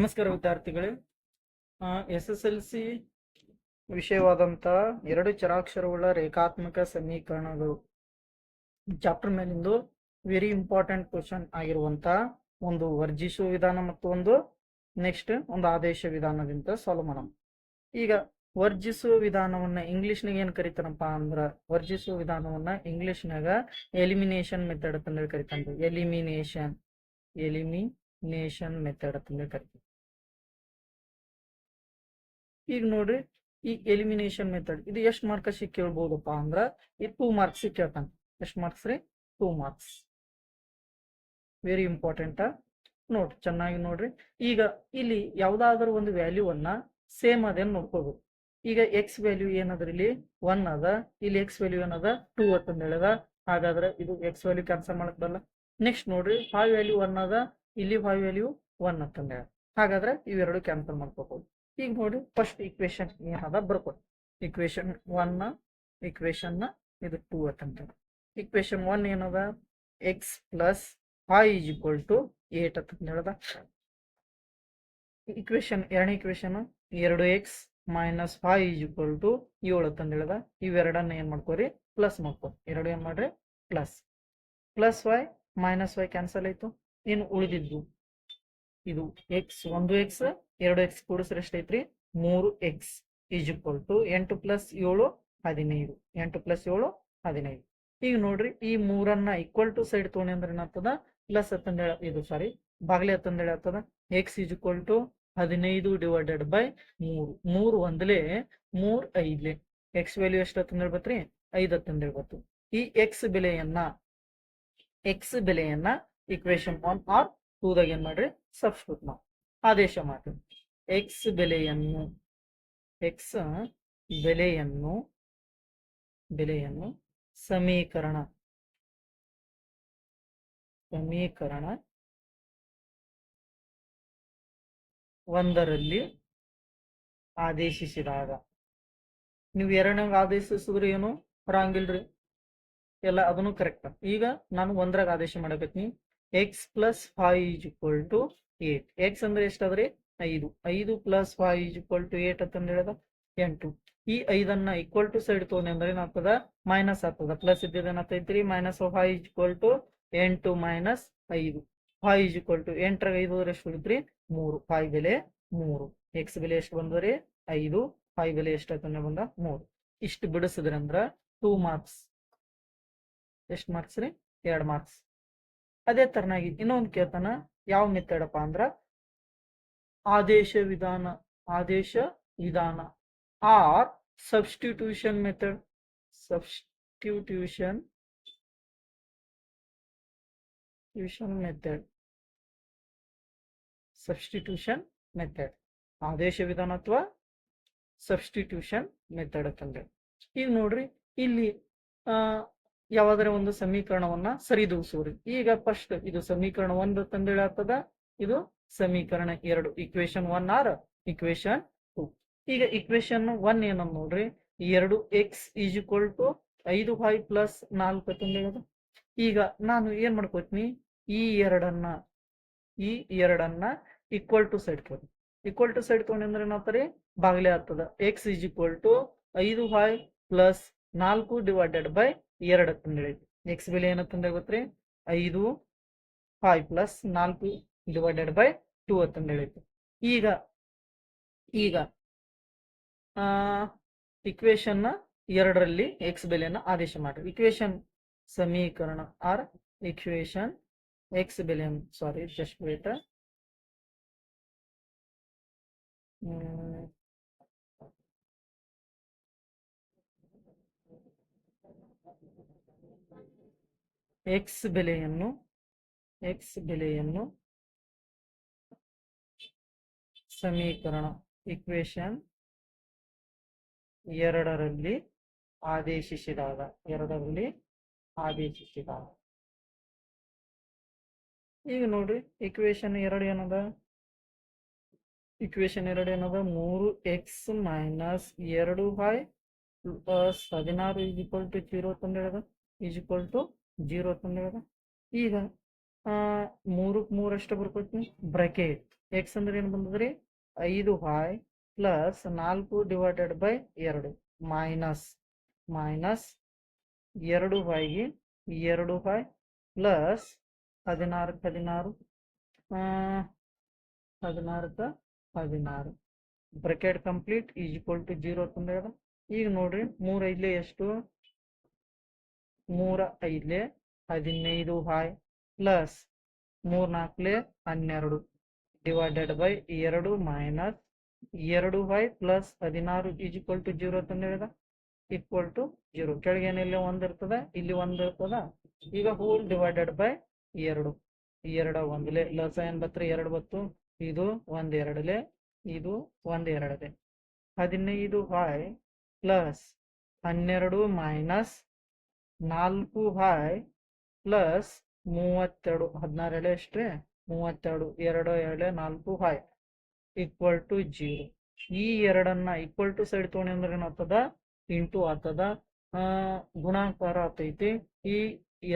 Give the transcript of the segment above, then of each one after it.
ನಮಸ್ಕಾರ ವಿದ್ಯಾರ್ಥಿಗಳೇ. S S L C ವಿಷಯವಾದಂಥ ಎರಡು ಚರಾಕ್ಷರವುಳ್ಳ ರೇಖಾತ್ಮಕ ಸಮೀಕರಣಗಳು. ಚಾಪ್ಟರ್ ಮೇಲಿಂದು ವೆರಿ ಇಂಪಾರ್ಟೆಂಟ್ ಕ್ವಶನ್ ಆಗಿರುವಂತ ಒಂದು ವರ್ಜಿಸುವ ವಿಧಾನ ಮತ್ತು ಒಂದು ನೆಕ್ಸ್ಟ್ ಒಂದು ಆದೇಶ ವಿಧಾನದಿಂದ ಸಾಲ್ವ್ ಮಾಡೋಣ. ಈಗ ವರ್ಜಿಸುವ ವಿಧಾನವನ್ನ ಇಂಗ್ಲಿಷ್ನಾಗ ಏನ್ ಕರಿತಾರಪ್ಪ ಅಂದ್ರ ವರ್ಜಿಸುವ ವಿಧಾನವನ್ನ ಇಂಗ್ಲಿಷ್ನಾಗ ಎಲಿಮಿನೇಷನ್ ಮೆಥಡ್ ಅಂತಂದೇಳಿ ಕರಿತಾನ್ರಿ. ಎಲಿಮಿನೇಷನ್ ಎಲಿಮಿನೇಷನ್ ಮೆಥಡ್ ಅಂತಂದೇಳಿ ಕರಿತೀವಿ. ಈಗ ನೋಡ್ರಿ, ಈ ಎಲಿಮಿನೇಷನ್ ಮೆಥಡ್ ಇದು ಎಷ್ಟು ಮಾರ್ಕ್ಸ್ ಕೇಳ್ಬೋದಪ್ಪ ಅಂದ್ರ, ಈ ಟೂ ಮಾರ್ಕ್ಸ್ ಕೇಳ್ತಾನೆ. ಎಷ್ಟು ಮಾರ್ಕ್ಸ್ ರೀ? ಟೂ ಮಾರ್ಕ್ಸ್ ವೆರಿ ಇಂಪಾರ್ಟೆಂಟ್ ನೋಡ್ರಿ ಚೆನ್ನಾಗಿ ನೋಡ್ರಿ. ಈಗ ಇಲ್ಲಿ ಯಾವ್ದಾದ್ರು ಒಂದು ವ್ಯಾಲ್ಯೂ ಅನ್ನ ಸೇಮ್ ಅದೇನು ನೋಡ್ಕೋಬೇಕು ಈಗ ಎಕ್ಸ್ ವ್ಯಾಲ್ಯೂ ಏನಾದ್ರ ಇಲ್ಲಿ? ಒನ್ ಅದ. ಇಲ್ಲಿ ಎಕ್ಸ್ ವ್ಯಾಲ್ಯೂ ಏನದ? ಟೂ ಅಂತಂದ ಹೇಳದ ಹಾಗಾದ್ರೆ ಇದು ಎಕ್ಸ್ ವ್ಯಾಲ್ಯೂ ಕ್ಯಾನ್ಸಲ್ ಮಾಡಕ್ ಬರಲ್ಲ. ನೆಕ್ಸ್ಟ್ ನೋಡ್ರಿ ಫೈವ್ ವ್ಯಾಲ್ಯೂ ಒನ್ ಅದ. ಇಲ್ಲಿ ಫೈವ್ ವ್ಯಾಲ್ಯೂ ಒನ್ ಅಂತಂದ ಹೇಳ ಹಾಗಾದ್ರೆ ಇವೆರಡು ಕ್ಯಾನ್ಸಲ್ ಮಾಡ್ಕೋಬಹುದು ಈಗ ನೋಡಿ ಫಸ್ಟ್ ಇಕ್ವೇಶನ್ ಏನದ ಬರ್ಕೊಡಿ ಇಕ್ವೇಶನ್ ಒನ್ ಇಕ್ವೇಶನ್ ಇದು ಟೂ ಅಂತ ಇಕ್ವೇಶನ್ ಒನ್ ಏನದ? X plus y is equal to eight ಅಂತ ಹೇಳ್ದ. ಇಕ್ವೇಶನ್ ಎರಡನೇ ಇಕ್ವೇಶನ್ ಎರಡು x minus y is equal to ಏಳು ಅಂತ ಹೇಳ್ದ. ಇವೆರಡನ್ನ ಏನ್ ಮಾಡ್ಕೋರಿ? ಪ್ಲಸ್ ಮಾಡ್ಕೊ ಎರಡು ಏನ್ ಮಾಡ್ರಿ? Plus plus y minus y cancel ಆಯ್ತು. ಏನು ಉಳಿದಿದ್ದು. ಇದು ಎಕ್ಸ್ ಒಂದು ಎಕ್ಸ್ ಎರಡು ಎಕ್ಸ್ ಕೂಡಿಸ್ರೆ ಎಷ್ಟೈತ್ರಿ ಮೂರು ಎಕ್ಸ್ ಈಸ್ ಈಕ್ವಲ್ ಟು ಎಂಟು ಪ್ಲಸ್ ಏಳು, ಹದಿನೈದು. ಎಂಟು ಪ್ಲಸ್ ಏಳು, ಹದಿನೈದು. ಈಗ ನೋಡ್ರಿ, ಈ ಮೂರನ್ನ ಈಕ್ವಲ್ ಟು ಸೈಡ್ ತೊಗೊಂಡಿ ಅಂದ್ರೆ ಏನಾಗ್ತದ? ಪ್ಲಸ್ ಹತ್ತಂದೇಳ, ಇದು ಸಾರಿ ಬಾಗ್ಲೆ ಹತ್ತಂದೇಳ ಆಗ್ತದ. ಎಕ್ಸ್ ಈಸ್ ಈಕ್ವಲ್ ಟು ಹದಿನೈದು ಡಿವೈಡೆಡ್ ಬೈ ಮೂರು. ಮೂರು ಒಂದ್ಲೆ ಮೂರ್ ಐದ್ಲೆ. ಎಕ್ಸ್ ವ್ಯಾಲ್ಯೂ ಎಷ್ಟು ಹತ್ತಂದೇಳಿ ಬತ್ರಿ? ಐದ್ ಹತ್ತಂದೇಳಿ ಬತ್ತು. ಈ ಎಕ್ಸ್ ಬೆಲೆಯನ್ನ ಎಕ್ಸ್ ಬೆಲೆಯನ್ನ ಇಕ್ವೇಶನ್ ಒನ್ ಆರ್ ಟೂದಾಗ ಏನ್ ಮಾಡ್ರಿ? ಸಬ್ಸ್ಟಿಟ್ಯೂಟ್ ಮಾಡಿ ಆದೇಶ ಮಾಡಿ ಎಕ್ಸ್ ಬೆಲೆಯನ್ನು ಎಕ್ಸ್ ಬೆಲೆಯನ್ನು ಬೆಲೆಯನ್ನು ಸಮೀಕರಣ. ಸಮೀಕರಣ ಒಂದರಲ್ಲಿ ಆದೇಶಿಸಿದಾಗ. ನೀವು ಎರಡನೇ ಆದೇಶಿಸಿದ್ರೆ ಏನು? ಹೊರಂಗಿಲ್ರಿ. ಎಲ್ಲ ಅದನ್ನು ಕರೆಕ್ಟ್ ಈಗ ನಾನು ಒಂದ್ರಾಗ ಆದೇಶ ಮಾಡಕತ್ತೀನಿ x plus five is equal to eight x ಅಂದ್ರೆ ಎಷ್ಟಾದ್ರಿ ಐದು. ಐದು plus five is equal to eight ಅಂತ ಹೇಳಿದ ಎಂಟು. ಈ ಐದನ್ನ ಈಕ್ವಲ್ ಟು ಸೈಡ್ ತೊಗೊಂಡು ಅಂದ್ರೆ ಏನಾಗ್ತದ ಮೈನಸ್ ಆಗ್ತದ. ಪ್ಲಸ್ ಇದ್ದಿದ್ದು ಏನಾಗ್ತೈತ್ರಿ minus five is equal to ಎಂಟು ಮೈನಸ್ ಐದು. ಫೈವ್ ಈಸ್ ಈಕ್ವಲ್ ಟು ಎಂಟರಾಗ ಐದು ಎಷ್ಟು ಉಳಿದ್ರಿ ಮೂರು. ಫೈವ್ ಬೆಲೆ ಮೂರು. ಎಕ್ಸ್ ಬೆಲೆ ಎಷ್ಟು ಬಂದ್ರಿ ಐದು. ಫೈವ್ ಬೆಲೆ ಎಷ್ಟು ಆಯ್ತು ಬಂದ ಮೂರು. ಇಷ್ಟು ಬಿಡಿಸಿದ್ರಿ ಅಂದ್ರ ಟೂ ಮಾರ್ಕ್ಸ್ ಎಷ್ಟು ಮಾರ್ಕ್ಸ್ ರೀ? ಎರಡು ಮಾರ್ಕ್ಸ್ ಅದೇ ತರನಾಗಿ ಇನ್ನೊಂದು ಕೇಳ್ತಾನ, ಯಾವ ಮೆಥಡಪ್ಪ ಅಂದ್ರ? ಆದೇಶ ವಿಧಾನ ಆದೇಶ ವಿಧಾನ, or substitution method. Substitution tuition method. Substitution method. ಆದೇಶ ವಿಧಾನ ಅಥವಾ ಸಬ್ಸ್ಟಿಟ್ಯೂಷನ್ ಮೆಥಡ್ ಅಂತಂದ್ರೆ. ಈಗ ನೋಡ್ರಿ, ಇಲ್ಲಿ ಯಾವ್ದಾರ ಒಂದು ಸಮೀಕರಣವನ್ನ ಸರಿದೂಗಿಸುವುದು ಈಗ ಫಸ್ಟ್ ಇದು ಸಮೀಕರಣ ಒಂದು ತಂದೇಳಾಗ್ತದ ಇದು ಸಮೀಕರಣ ಎರಡು equation one or equation two ಈಗ ಇಕ್ವೇಶನ್ ಒನ್ ಏನಂದ್ ನೋಡ್ರಿ? ಎರಡು ಎಕ್ಸ್ ಈಸ್ ಈಕ್ವಲ್ ಟು ಐದು ಫೈವ್ ಪ್ಲಸ್ ನಾಲ್ಕು ತಂದೇಳದ ಈಗ ನಾನು ಏನ್ ಮಾಡ್ಕೋತೀನಿ? ಈ ಎರಡನ್ನ ಈ ಎರಡನ್ನ ಈಕ್ವಲ್ ಟು ಸೈಡ್ ತಗೊಂಡು ಈಕ್ವಲ್ ಟು ಸೈಡ್ ತಗೊಂಡು ಅಂದ್ರೆ ಏನಾಗ್ತಾರೆ ಬಾಗ್ಲೆ ಆಗ್ತದ. ಎಕ್ಸ್ ಈಸ್ ಈಕ್ವಲ್ ಟು ಐದು ಫೈವ್ ಪ್ಲಸ್ ನಾಲ್ಕು ಡಿವೈಡೆಡ್ ಬೈ ಎರಡು ಅಂತಂದೇಳಿ ಎಕ್ಸ್ ಬೆಲೆ ಏನಂತಂದ್ರೆ ಗೊತ್ತ್ರಿ? ಐದು ಫೈವ್ ಪ್ಲಸ್ ನಾಲ್ಕು ಡಿವೈಡೆಡ್ ಬೈ ಟೂ ಅಂತಂದೇಳಿತ್ತು ಈಗ ಈಗ ಇಕ್ವೇಶನ್ ಎರಡರಲ್ಲಿ ಎಕ್ಸ್ ಬೆಲೆಯನ್ನು ಆದೇಶ ಮಾಡ್ರಿ. ಇಕ್ವೇಶನ್ ಸಮೀಕರಣ ಆರ್ ಇಕ್ವೇಶನ್ ಎಕ್ಸ್ ಬೆಲೆಯನ್ನು ಸಾರಿ ಜಸ್ಟ್ ವೇಟ್ ಎಕ್ಸ್ ಬೆಲೆಯನ್ನು ಎಕ್ಸ್ ಬೆಲೆಯನ್ನು ಸಮೀಕರಣ ಇಕ್ವೇಶನ್ ಎರಡರಲ್ಲಿ ಆದೇಶಿಸಿದಾಗ ಎರಡರಲ್ಲಿ ಆದೇಶಿಸಿದಾಗ. ಈಗ ನೋಡ್ರಿ ಇಕ್ವೇಶನ್ ಎರಡು ಏನದ? ಇಕ್ವೇಶನ್ ಎರಡು ಏನದ? ಮೂರು ಎಕ್ಸ್ ಮೈನಸ್ ಎರಡು ಫೈ ಪ್ಲಸ್ ಹದಿನಾರು ಈಸ್ ಈಕ್ವಲ್ ಟು ಜೀರೋ ತಂದೇಳದ ಈಸ್ ಈಕ್ವಲ್ ಟು ಜೀರೋ ತಂದೇಳದ ಈಗ ಮೂರಕ್ಕೆ ಮೂರಷ್ಟು ಬರ್ಕೋತೀನಿ ಬ್ರಕೆಟ್ ಎಕ್ಸ್ ಅಂದ್ರೆ ಏನು ಬಂದದ್ರಿ? ಐದು ಹಾಯ್ ಪ್ಲಸ್ ನಾಲ್ಕು ಡಿವೈಡೆಡ್ ಬೈ ಎರಡು ಮೈನಸ್ ಮೈನಸ್ ಎರಡು ಹಾಯ್ಗೆ ಎರಡು ಹಾಯ್ ಪ್ಲಸ್ ಹದಿನಾರಕ್ಕೆ ಹದಿನಾರು ಹದಿನಾರಕ್ಕೆ ಹದಿನಾರು. Bracket complete is equal to zero ತಂದ್ರೆ ಈಗ ನೋಡ್ರಿ ಮೂರ್ ಐದ್ಲೆ ಎಷ್ಟು? ಮೂರ ಐದ್ಲೆ ಹದಿನೈದು ಹಾಯ್ ಪ್ಲಸ್ ಮೂರ್ ನಾಲ್ಕಲೆ ಹನ್ನೆರಡು ಡಿವೈಡೆಡ್ ಬೈ ಎರಡು ಮೈನಸ್ ಎರಡು ಹಾಯ್ ಪ್ಲಸ್ ಹದಿನಾರು ಈಸ್ ಈಕ್ವಲ್ ಟು ಜೀರೋ ಅಂತ ಹೇಳಿದ? ಈಕ್ವಲ್ ಟು ಜೀರೋ ಕೆಳಗೆ ಏನಿಲ್ಲ, ಒಂದ್ ಇರ್ತದ, ಇಲ್ಲಿ ಒಂದ್ ಇರ್ತದ. ಈಗ ಹೋಲ್ ಡಿವೈಡೆಡ್ ಬೈ ಎರಡು. ಎರಡ ಒಂದ್ಲೆ ಲಸ ಏನ್ ಬತ್ರಿ? ಎರಡು ಬತ್ತು. ಇದು ಒಂದ್ ಎರಡಲೆ, ಇದು ಒಂದ್ ಎರಡಲೆ. ಹದಿನೈದು ವೈ ಪ್ಲಸ್ ಹನ್ನೆರಡು ಮೈನಸ್ ನಾಲ್ಕು ಹಾಯ್ ಪ್ಲಸ್ ಮೂವತ್ತೆರಡು, ಹದಿನಾರು ಎಷ್ಟ್ರಿ? ಮೂವತ್ತೆರಡು, ಎರಡು ಎಳೆ ನಾಲ್ಕು ಹಾಯ್ ಈಕ್ವಲ್ ಟು ಜೀರೋ ಈ ಎರಡನ್ನ ಈಕ್ವಲ್ ಟು ಸೈಡ್ ತೊಗೊಂಡು ಅಂದ್ರೆ ಏನಾಗ್ತದ? ಇಂಟು ಆಗ್ತದ. ಗುಣಾಕಾರ ಆಗ್ತೈತಿ. ಈ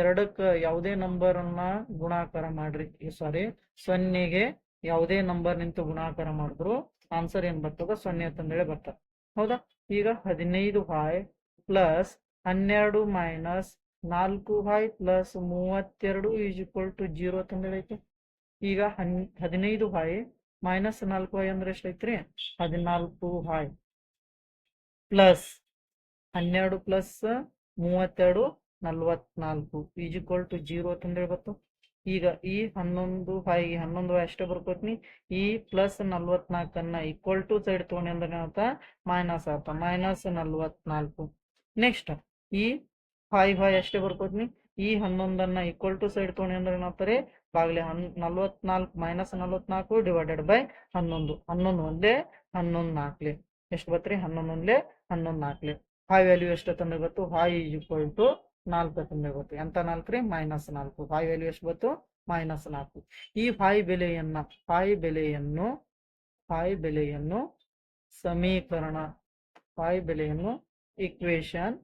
ಎರಡಕ್ಕ ಯಾವುದೇ ನಂಬರ್ ಅನ್ನ ಗುಣಾಕಾರ ಮಾಡ್ರಿ. ಸಾರಿ ಸೊನ್ನೆಗೆ ಯಾವುದೇ ನಂಬರ್ ನಿಂತು ಗುಣಾಕಾರ ಮಾಡಿದ್ರು ಆನ್ಸರ್ ಏನ್ ಬರ್ತದ? ಸೊನ್ನೆ ಅಂತಂದೇಳಿ ಬರ್ತದ. ಹೌದಾ? ಈಗ ಹದಿನೈದು ಹಾಯ್ ಪ್ಲಸ್ ಹನ್ನೆರಡು ಮೈನಸ್ ನಾಲ್ಕು ಹಾಯ್ ಪ್ಲಸ್ ಮೂವತ್ತೆರಡು ಈಸ್ ಈಕ್ವಲ್ ಟು ಜೀರೋ ಅಂತಂದೇಳೈತಿ ಈಗ ಹನ್, ಹದಿನೈದು ಹಾಯ್ ಮೈನಸ್ ನಾಲ್ಕು ಹಾಯ್ ಅಂದ್ರೆ ಎಷ್ಟೈತ್ರಿ ಹದಿನಾಲ್ಕು ಹಾಯ್ ಪ್ಲಸ್ ಹನ್ನೆರಡು ಪ್ಲಸ್ ಮೂವತ್ತೆರಡು ನಲ್ವತ್ನಾಲ್ಕು ಈಸ್ ಈಕ್ವಲ್ ಟು ಜೀರೋ ಅಂತಂದೇಳಿ ಬತ್ತು ಈಗ ಈ ಹನ್ನೊಂದು ಫೈ ಹನ್ನೊಂದು ಅಷ್ಟೇ ಬರ್ಕೋತೀನಿ. ಈ ಪ್ಲಸ್ ನಲ್ವತ್ನಾಲ್ಕನ್ನ ಈಕ್ವಲ್ ಟು ಸೈಡ್ ತಗೊಂಡು ಅಂದ್ರೆ ಏನಾಗುತ್ತ ಮೈನಸ್ ಆತ ಮೈನಸ್ ನಲ್ವತ್ನಾಲ್ಕು. ನೆಕ್ಸ್ಟ್ ಈ ಫೈವ್ ಫೈ ಅಷ್ಟೇ ಬರ್ಕೋತೀನಿ. ಈ ಹನ್ನೊಂದನ್ನ ಈಕ್ವಲ್ ಟು ಸೈಡ್ ತಗೊಂಡು ಅಂದ್ರೆ ಏನಾಗ್ತಾರೆ ಬಾಗ್ಲೆ ಹನ್, ನಲ್ವತ್ನಾಲ್ಕು ಮೈನಸ್ ನಲ್ವತ್ನಾಲ್ಕು ಡಿವೈಡೆಡ್ ಬೈ ಹನ್ನೊಂದು. ಹನ್ನೊಂದು ಒಂದೇ ಹನ್ನೊಂದು ನಾಲ್ಕಲೆ ಎಷ್ಟು ಬರ್ತೀರಿ ಹನ್ನೊಂದು ಒಂದ್ಲೆ ಹನ್ನೊಂದು ನಾಲ್ಕಲೆ ಹಾಯ್ ವ್ಯಾಲ್ಯೂ ಎಷ್ಟು ತಂದ್ರೆ ಗೊತ್ತು? ಈಸ್ ಈಕ್ವಲ್ ಟು ನಾಲ್ಕು ಗೊತ್ತು ಎಂತ ನಾಲ್ಕು ರೀ? ಮೈನಸ್ ನಾಲ್ಕು. ಫೈ ವ್ಯಾಲ್ಯೂ ಎಷ್ಟು ಬಂತು? ಮೈನಸ್ ನಾಲ್ಕು. ಈ ಫೈ ಬೆಲೆಯನ್ನ ಫೈ ಬೆಲೆಯನ್ನು ಫೈ ಬೆಲೆಯನ್ನು ಸಮೀಕರಣ ಫೈ ಬೆಲೆಯನ್ನು ಇಕ್ವೇಶನ್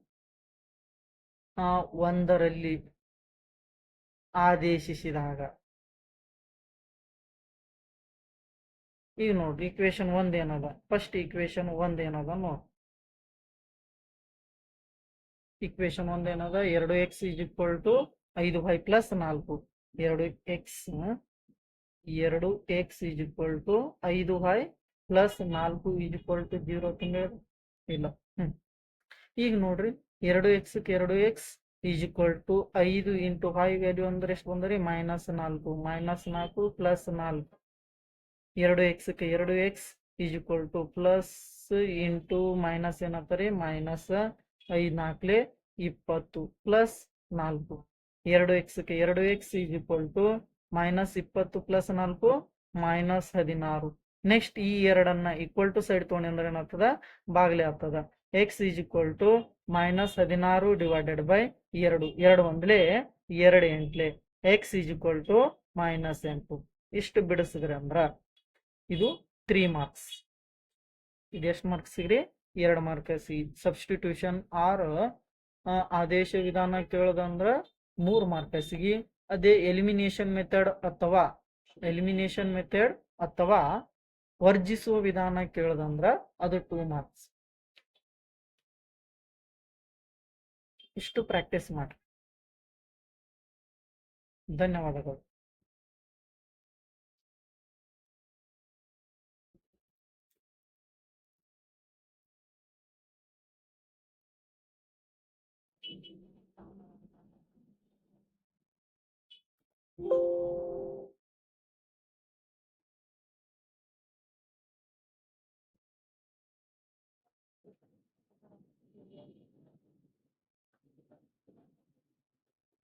ಒಂದರಲ್ಲಿ ಆದೇಶಿಸಿದಾಗ. ಈಗ ನೋಡ್ರಿ ಇಕ್ವೇಶನ್ ಒಂದೇನದ? ಫಸ್ಟ್ ಇಕ್ವೇಶನ್ ಒಂದ್ ಏನದ ನೋಡ್ ಇಕ್ವೇಶನ್ ಒಂದ್ ಏನದ? ಎರಡು ಎಕ್ಸ್ ಇಸ್ ಈಕ್ವಲ್ ಟು ಐದು ವೈ ಪ್ಲಸ್ ನಾಲ್ಕು. ಎರಡು ಎಕ್ಸ್ ಎರಡು ಎಕ್ಸ್ ಇಸ್ ಈಕ್ವಲ್ ಟು ಐದು ವೈ ಪ್ಲಸ್ ನಾಲ್ಕು ಇಸ್ ಈಕ್ವಲ್ ಟು ಜೀರೋ ಇಲ್ಲ. ಹ್ಮ್. ಈಗ ನೋಡ್ರಿ. ಎರಡು ಎಕ್ಸ್ ಎರಡು ಎಕ್ಸ್ ಈಸ್ ಈಕ್ವಲ್ ಟು ಐದು ಇಂಟು ಹೈ ವ್ಯಾಲ್ಯೂ ಅಂದ್ರೆ ಎಷ್ಟು ಬಂದ್ರಿ? ಮೈನಸ್ ನಾಲ್ಕು. ಮೈನಸ್ ನಾಲ್ಕು ಪ್ಲಸ್ ನಾಲ್ಕು. ಎರಡು ಎಕ್ಸ್ ಎರಡು x is equal to plus into minus ಏನಾಗ್ತಾರೆ ಮೈನಸ್ ಐದ್ ನಾಲ್ಕಲೆ ಇಪ್ಪತ್ತು ಪ್ಲಸ್ ನಾಲ್ಕು. ಎರಡು ಎಕ್ಸ್ಗೆ ಎರಡು x is equal to minus ಇಪ್ಪತ್ತು ಪ್ಲಸ್ ನಾಲ್ಕು ಮೈನಸ್ ಹದಿನಾರು. ನೆಕ್ಸ್ಟ್ ಈ ಎರಡನ್ನ ಈಕ್ವಲ್ ಟು ಸೈಡ್ ತಗೊಂಡು ಅಂದ್ರೆ ಏನಾಗ್ತದ? ಬಾಗ್ಲೆ ಆಗ್ತದ. X is equal to minus ಹದಿನಾರು ಡಿವೈಡೆಡ್ ಬೈ ಎರಡು. ಎರಡು ಒಂದ್ಲೆ ಎರಡು ಎಂಟ್ಲೆ. X is equal to minus ಎಂಟು. ಇಷ್ಟು ಬಿಡಿಸಿದ್ರೆ ಅಂದ್ರ ಇದು ತ್ರೀ ಮಾರ್ಕ್ಸ್. ಇದು ಎಷ್ಟು ಮಾರ್ಕ್ಸ್ ರೀ ಎರಡು ಮಾರ್ಕ್ಸ್ ಸಬ್ಸ್ಟಿಟ್ಯೂಷನ್ ಆರ್ ಆದೇಶ ವಿಧಾನ ಕೇಳೋದಂದ್ರ ಮೂರ್ ಮಾರ್ಕಸ್ಗಿ ಅದೇ ಎಲಿಮಿನೇಷನ್ ಮೆಥಡ್ ಅಥವಾ ಎಲಿಮಿನೇಷನ್ ಮೆಥಡ್ ಅಥವಾ ವರ್ಜಿಸುವ ವಿಧಾನ ಕೇಳೋದಂದ್ರ ಅದು ಟೂ ಮಾರ್ಕ್ಸ್ ಇಷ್ಟು ಪ್ರಾಕ್ಟೀಸ್ ಮಾಡಿ ಧನ್ಯವಾದಗಳು.